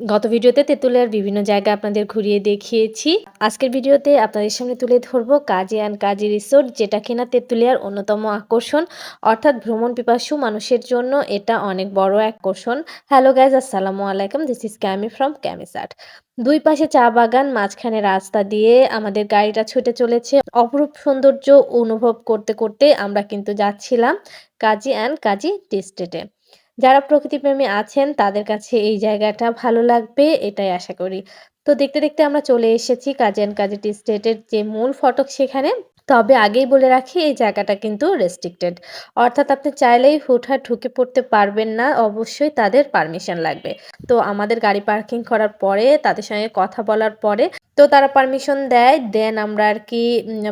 গত ভিডিওতে তেঁতুলিয়ার বিভিন্ন জায়গা আপনাদের ঘুরিয়ে দেখিয়েছি। আজকের ভিডিওতে আপনাদের সামনে তুলে ধরবো কাজী অ্যান্ড কাজী রিসোর্ট, যেটা কিনা তেঁতুলিয়ার অন্যতম আকর্ষণ। অর্থাৎ ভ্রমণ পিপাসু মানুষের জন্য এটা অনেক বড় আকর্ষণ। হ্যালো গাইজ আসসালামু আলাইকুম। দিস ইজ ক্যামি ফ্রম ক্যামিসাট দুই পাশে চা বাগান, মাঝখানে রাস্তা দিয়ে আমাদের গাড়িটা ছুটে চলেছে। অপরূপ সৌন্দর্য অনুভব করতে করতে আমরা কিন্তু যাচ্ছিলাম কাজী অ্যান্ড কাজী টি স্টেটে যারা প্রকৃতিপ্রেমী আছেন, তাদের কাছে এই জায়গাটা ভালো লাগবে, এটাই আশা করি। তো দেখতে দেখতে আমরা চলে এসেছি কাজী অ্যান্ড কাজী স্টেটের যে মূল ফটক সেখানে। তবে আগেই বলে রাখি, এই জায়গাটা কিন্তু রেস্ট্রিক্টেড অর্থাৎ আপনি চাইলেই হুটহাট ঢুকে পড়তে পারবেন না, অবশ্যই তাদের পারমিশন লাগবে। তো আমাদের গাড়ি পার্কিং করার পরে, তাদের সঙ্গে কথা বলার পরে তো তারা পারমিশন দেয় দেন আমরা আর কি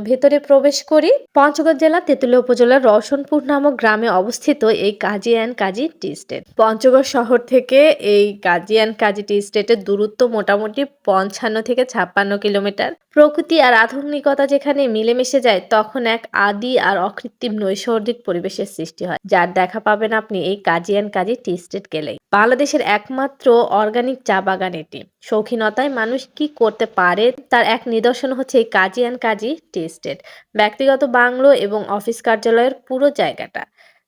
ভেতরে প্রবেশ করি। পঞ্চগড় জেলা তেঁতুলিয়া উপজেলার রওশনপুর নামক গ্রামে অবস্থিত এই Kazi and Kazi tea estate. Panchagarh শহর থেকে এই কাজী অ্যান্ড কাজী টি স্টেটের দূরত্ব মোটামুটি পঞ্চান্ন থেকে ছাপ্পান্ন কিলোমিটার। প্রকৃতি আর আধুনিকতা যেখানে মিলেমিশে যায়, তখন এক আদি আর অকৃত্রিম নৈসর্গিক পরিবেশের সৃষ্টি হয়, যার দেখা পাবেন আপনি এই Kazi and Kazi tea state গেলেই। বাংলাদেশের একমাত্র অর্গানিক চা বাগান এটি। শৌখিনতায় মানুষ কি করতে পারে তার এক নিদর্শন হচ্ছে এই কাজী অ্যান্ড কাজী টি ব্যক্তিগত বাংলো এবং অফিস কার্যালয়ের পুরো জায়গাটা।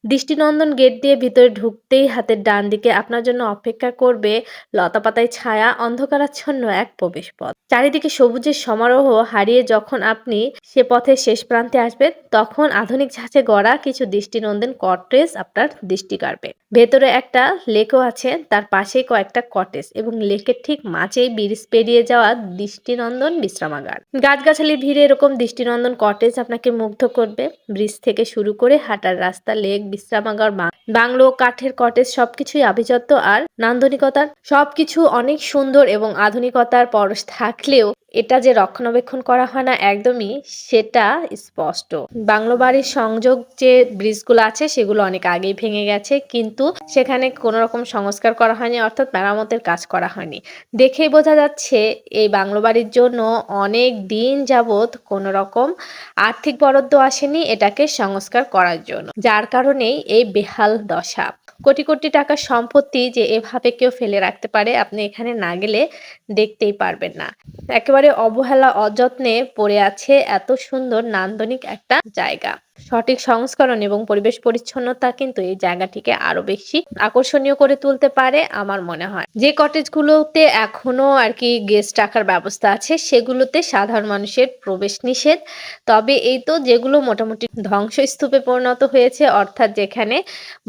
দৃষ্টিনন্দন গেট দিয়ে ভিতরে ঢুকতেই হাতের ডান দিকে আপনার জন্য অপেক্ষা করবে লতাপাতায় ছায়া অন্ধকারাচ্ছন্ন এক প্রবেশ পথ চারিদিকে সবুজের সমারোহ হারিয়ে যখন আপনি সে পথের শেষ প্রান্তে আসবেন, তখন আধুনিক ঝাঁচে গড়া কিছু দৃষ্টিনন্দন কটেজ আপনার দৃষ্টি কাড়বে। ভেতরে একটা লেকও আছে, তার পাশেই কয়েকটা কটেজ এবং লেকের ঠিক মাঝেই ব্রিজ পেরিয়ে যাওয়া দৃষ্টিনন্দন বিশ্রামাগার। গাছগাছালির ভিড়ে এরকম দৃষ্টিনন্দন কটেজ আপনাকে মুগ্ধ করবে। ব্রিজ থেকে শুরু করে হাঁটার রাস্তা, লেক বিশ্রামাগার বাংলো, কাঠের কটেজ সবকিছুই আভিজাত্য আর নান্দনিকতার। সবকিছু অনেক সুন্দর এবং আধুনিকতার পরশ থাকলেও এটা যে রক্ষণাবেক্ষণ করা হয় না একদমই, সেটা স্পষ্ট। বাংলো বাড়ির সংযোগ যে ব্রিজগুলো আছে, সেগুলো অনেক আগেই ভেঙে গেছে, কিন্তু সেখানে কোনো রকম সংস্কার করা হয়নি, অর্থাৎ মেরামতের কাজ করা হয়নি। দেখেই বোঝা যাচ্ছে, এই বাংলো বাড়ির জন্য অনেক দিন যাবৎ কোনো রকম আর্থিক বরাদ্দ আসেনি এটাকে সংস্কার করার জন্য। যার কারণেই এই বেহাল দশা। কোটি কোটি টাকার সম্পত্তি যে এভাবে কেউ ফেলে রাখতে পারে, আপনি এখানে না গেলে দেখতেই পারবেন না। একেবারে অবহেলা অযত্নে পড়ে আছে এত সুন্দর নান্দনিক একটা জায়গা। সঠিক সংস্করণ এবং পরিবেশ পরিচ্ছন্নতা কিন্তু এই জায়গাটিকে আরও বেশি আকর্ষণীয় করে তুলতে পারে আমার মনে হয়। যে কটেজগুলোতে এখনও আর কি গেস্ট রাখার ব্যবস্থা আছে, সেগুলোতে সাধারণ মানুষের প্রবেশ নিষেধ। তবে এই তো যেগুলো মোটামুটি ধ্বংসস্তূপে পরিণত হয়েছে, অর্থাৎ যেখানে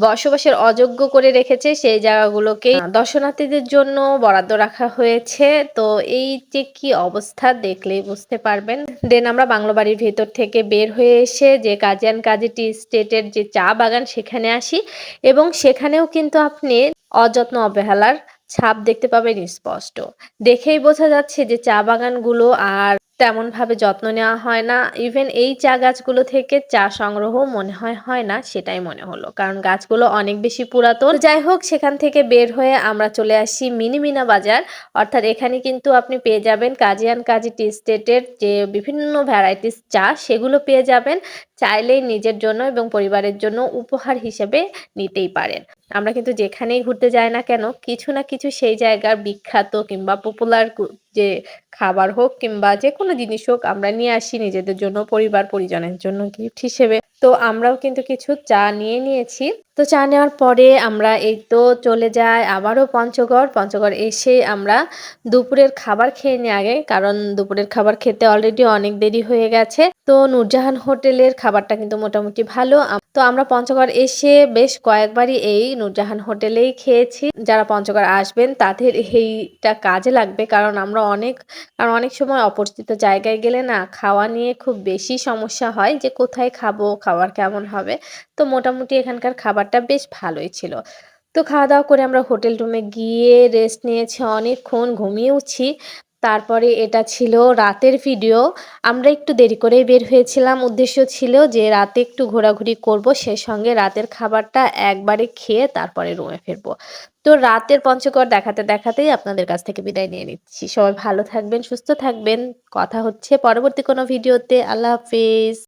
বসবাসের অযোগ্য করে রেখেছে, সেই জায়গাগুলোকে দর্শনার্থীদের জন্য বরাদ্দ রাখা হয়েছে। তো এই যে কি অবস্থা দেখলেই বুঝতে পারবেন। দেন আমরা বাংলা বাড়ির ভেতর থেকে বের হয়ে এসে যে কাজিয়ান কাজি টি স্টেটের যে চা বাগান সেখানে আসি এবং সেখানেও কিন্তু আপনি অযত্ন অবহেলার ছাপ দেখতে পাবেন স্পষ্ট। দেখেই বোঝা যাচ্ছে যে চা বাগানগুলো আর তেমনভাবে যত্ন নেওয়া হয় না। ইভেন এই চা গাছগুলো থেকে চা সংগ্রহ মনে হয় হয় না সেটাই মনে হলো। কারণ গাছগুলো অনেক বেশি পুরাতন। যাই হোক, সেখান থেকে বের হয়ে আমরা চলে আসি মিনিমিনা বাজার। অর্থাৎ এখানে কিন্তু আপনি পেয়ে যাবেন কাজিয়ান কাজি টি স্টেটের যে বিভিন্ন ভ্যারাইটিস চা, সেগুলো পেয়ে যাবেন। চাইলেই নিজের জন্য এবং পরিবারের জন্য উপহার হিসেবে নিতেই পারেন। আমরা কিন্তু যেখানেই ঘুরতে যাই না কেন, কিছু না কিছু সেই জায়গার বিখ্যাত কিংবা পপুলার যে খাবার হোক কিংবা যে কোনো জিনিস হোক আমরা নিয়ে আসি নিজেদের জন্য, পরিবার, পরিজনের জন্য গিফট হিসেবে। তো আমরাও কিন্তু কিছু চা নিয়ে নিয়েছি। তো চা নেওয়ার পরে আমরা এই তো চলে যাই আবারও পঞ্চগড়। পঞ্চগড় এসে আমরা দুপুরের খাবার খেয়ে নিই আগে, কারণ দুপুরের খাবার খেতে অলরেডি অনেক দেরি হয়ে গেছে। তো নূরজাহান হোটেলের খাবারটা কিন্তু মোটামুটি ভালো। তো আমরা পঞ্চগড় এসে বেশ কয়েকবারই এই নূরজাহান হোটেলেই খেয়েছি। যারা পঞ্চগড় আসবেন, তাদের এইটা কাজে লাগবে। কারণ আমরা অনেক কারণ অনেক সময় অপরিচিত জায়গায় গেলে না খাওয়া নিয়ে খুব বেশি সমস্যা হয় যে কোথায় খাব, খাবার কেমন হবে। তো মোটামুটি এখানকার খাবারটা বেশ ভালোই ছিল। তো খাওয়া দাওয়া করে আমরা হোটেল রুমে গিয়ে রেস্ট নিয়েছি অনেকক্ষণ, ঘুমিয়েওছি। তারপরে এটা ছিল রাতের ভিডিও আমরা একটু দেরি করেই বের হয়েছিলাম। উদ্দেশ্য ছিল যে রাতে একটু ঘোরাঘুরি করব, সে সঙ্গে রাতের খাবারটা একবারে খেয়ে তারপরে রুমে ফিরবো। তো রাতের পঞ্চকর দেখাতে দেখাতেই আপনাদের কাছ থেকে বিদায় নিয়ে নিচ্ছি। সবাই ভালো থাকবেন, সুস্থ থাকবেন। কথা হচ্ছে পরবর্তী কোনো ভিডিওতে আল্লাহ হাফিজ।